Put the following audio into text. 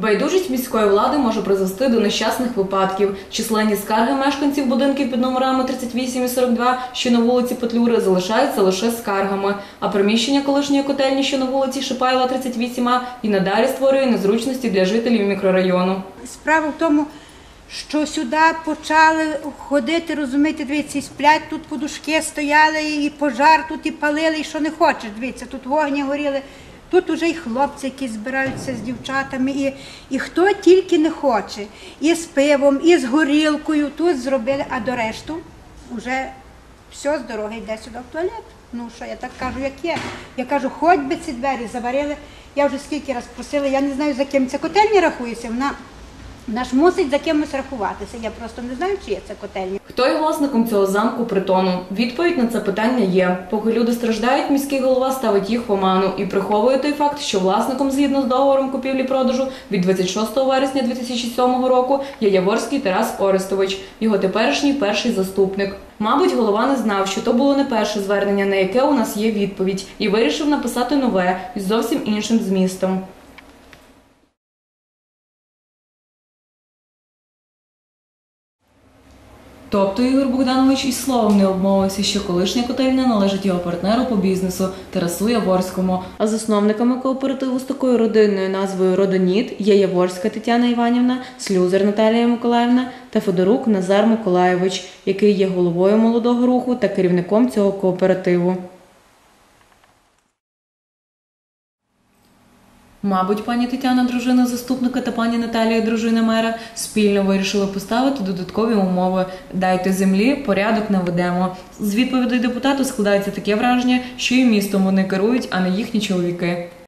Байдужість міської влади може призвести до нещасних випадків. Численні скарги мешканців будинків під номерами 38 і 42, що на вулиці Петлюри, залишаються лише скаргами. А приміщення колишньої котельні, що на вулиці Шипайла 38А, і надалі створює незручності для жителів мікрорайону. Справа в тому, що сюди почали ходити, розумієте, дивіться, і сплять тут подушки стояли, і пожар тут і палили, і що не хочеш. Дивіться, тут вогні горіли. Тут уже і хлопці, які збираються з дівчатами, і, і хто тільки не хоче. І з пивом, і з горілкою тут зробили, а до решту вже все з дороги йде сюди в туалет. Ну що я так кажу, як є. Я кажу, хоч би ці двері заварили. Я вже скільки раз просила, я не знаю, за ким ця котельня рахується. Вона, ж мусить за кимось рахуватися. Я просто не знаю, чи є це котельня. Хто є власником цього замку притону? Відповідь на це питання є. Поки люди страждають, міський голова ставить їх в оману і приховує той факт, що власником згідно з договором купівлі-продажу від 26 вересня 2007 року є Яворський Тарас Орестович, його теперішній перший заступник. Мабуть, голова не знав, що то було не перше звернення, на яке у нас є відповідь, і вирішив написати нове із зовсім іншим змістом. Тобто Ігор Богданович і словом не обмовився, що колишня котельня належить його партнеру по бізнесу Тарасу Яворському. А засновниками кооперативу з такою родинною назвою Родоніт є Яворська Тетяна Іванівна, Слюзер Наталія Миколаївна та Федорук Назар Миколаєвич, який є головою молодого руху та керівником цього кооперативу. Мабуть, пані Тетяна, дружина заступника та пані Наталія, дружина мера, спільно вирішили поставити додаткові умови. Дайте землі, порядок наведемо. З відповідей депутату складається таке враження, що і містом вони керують, а не їхні чоловіки.